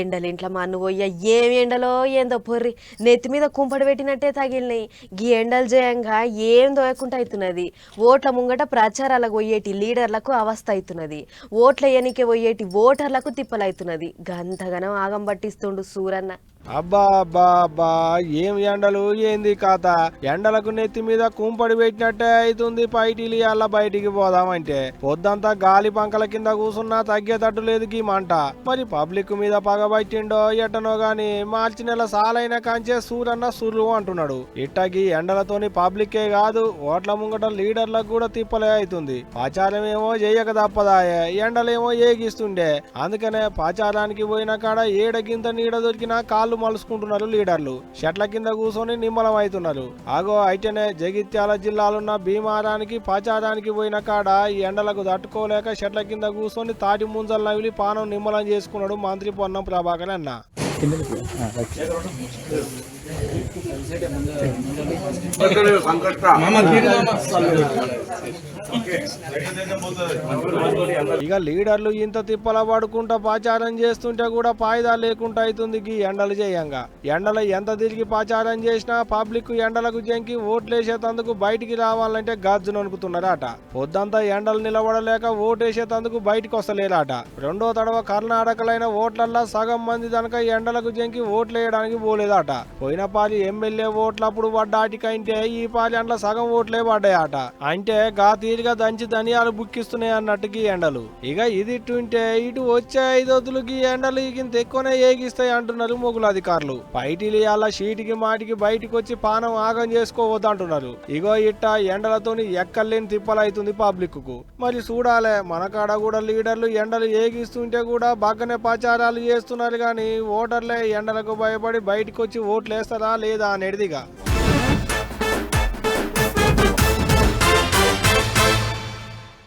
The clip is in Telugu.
ఎండలు ఇంట్లో మా నువ్వు ఏం ఎండలో? ఏందో పొర్రి. నెత్తి మీద కుంపడి పెట్టినట్టే తగిలినాయి. గీ ఎండలు చేయంగా ఏం దోయకుండా అవుతున్నది ఓట్ల ముంగట ప్రచారాలకు పోయేటి లీడర్లకు అవస్థ అవుతున్నది ఓట్ల ఎన్నికే పోయేటి ఓటర్లకు తిప్పలవుతున్నది గంతగనం ఆగం పట్టిస్తుండు సూరన్న. అబ్బా అబ్బా అబ్బా ఏం ఎండలు? ఏంది కాత ఎండలకు నెత్తి మీద కుంపడి పెట్టినట్టే అవుతుంది పైటిలి అలా బయటికి పోదామంటే. పొద్దంతా గాలి పంకల కింద కూసున్నా తగ్గేటట్టు లేదు గీ మంట. మరి పబ్లిక్ మీద పగబట్టిండో ఎట్టనో గాని మార్చి నెల సాలైన కంచే సూరన్న సుర్రు అంటున్నాడు. ఇట్టకి ఎండలతోని పబ్లికే కాదు ఓట్ల ముంగట లీడర్లకు కూడా తిప్పలే అవుతుంది. పాచారం ఏమో చేయక తప్పదాయే ఎండలేమో ఏగిస్తుండే. అందుకనే పాచారానికి పోయిన కాడ ఏడగింత నీడ దొరికినా కాళ్ళు మలుసుకుంటున్నారు లీడర్లు. షట్ల కింద కూర్చొని నిమ్మలం అవుతున్నారు ఆగో అయితేనే జగిత్యాల జిల్లాలున్న భీమారానికి పాచారానికి పోయిన కాడ ఈ ఎండలకు తట్టుకోలేక షట్ల కింద కూర్చొని తాటి ముంజలు నవిలి పానం నిమ్మలం చేసుకున్నాడు మంత్రి పొన్నం ప్రభాకర్ అన్న. ఇక లీడర్లు ఇంత తిప్పల పడుకుంటా ప్రచారం చేస్తుంటే కూడా పాయిదా లేకుండా అవుతుంది గీ ఎండలు చేయంగా ఎండలు ఎంత తిరిగి ప్రచారం చేసినా పబ్లిక్ ఎండలకు జంకి ఓట్లేసేతందుకు బయటికి రావాలంటే గజ్జును అనుకుతున్నారట పొద్దంతా ఎండలు నిలబడలేక ఓటేసేతందుకు బయటికి వస్తలేరట రెండో తడవ కర్ణాటకలైన ఓట్లల్లా సగం మంది కనుక ఎండలకు జంకి ఓట్లు వేయడానికి పోలేదట పోయిన పాలి ఎమ్మెల్యే ఓట్లప్పుడు పడ్డాటికంటే ఈ పాలి అండ్ల సగం ఓట్లే పడ్డాయట. అంటే గా తీరుగా దంచి ధనియాలు బుక్కిస్తున్నాయి అన్నట్టుకి ఎండలు. ఇక ఇది ఇట్టుంటే ఇటు వచ్చే ఐదొద్దులకి ఎండలు ఇంత ఎక్కువనే ఏగిస్తాయి అంటున్నారు మొగుల అధికారులు. బయటిలి అలా షీటికి మాటికి బయటికి వచ్చి పానం ఆగం చేసుకోవద్దు అంటున్నారు ఇగో ఇట్ట ఎండలతోని ఎక్కలేని తిప్పలైతుంది పబ్లిక్కు మరి చూడాలే మన కాడ కూడా లీడర్లు ఎండలు ఏగిస్తుంటే కూడా బాగానే ప్రచారాలు చేస్తున్నారు కానీ ఓటర్లే ఎండలకు భయపడి బయటకు వచ్చి ఓట్లే చేస్తారా లేదా అనేదిగా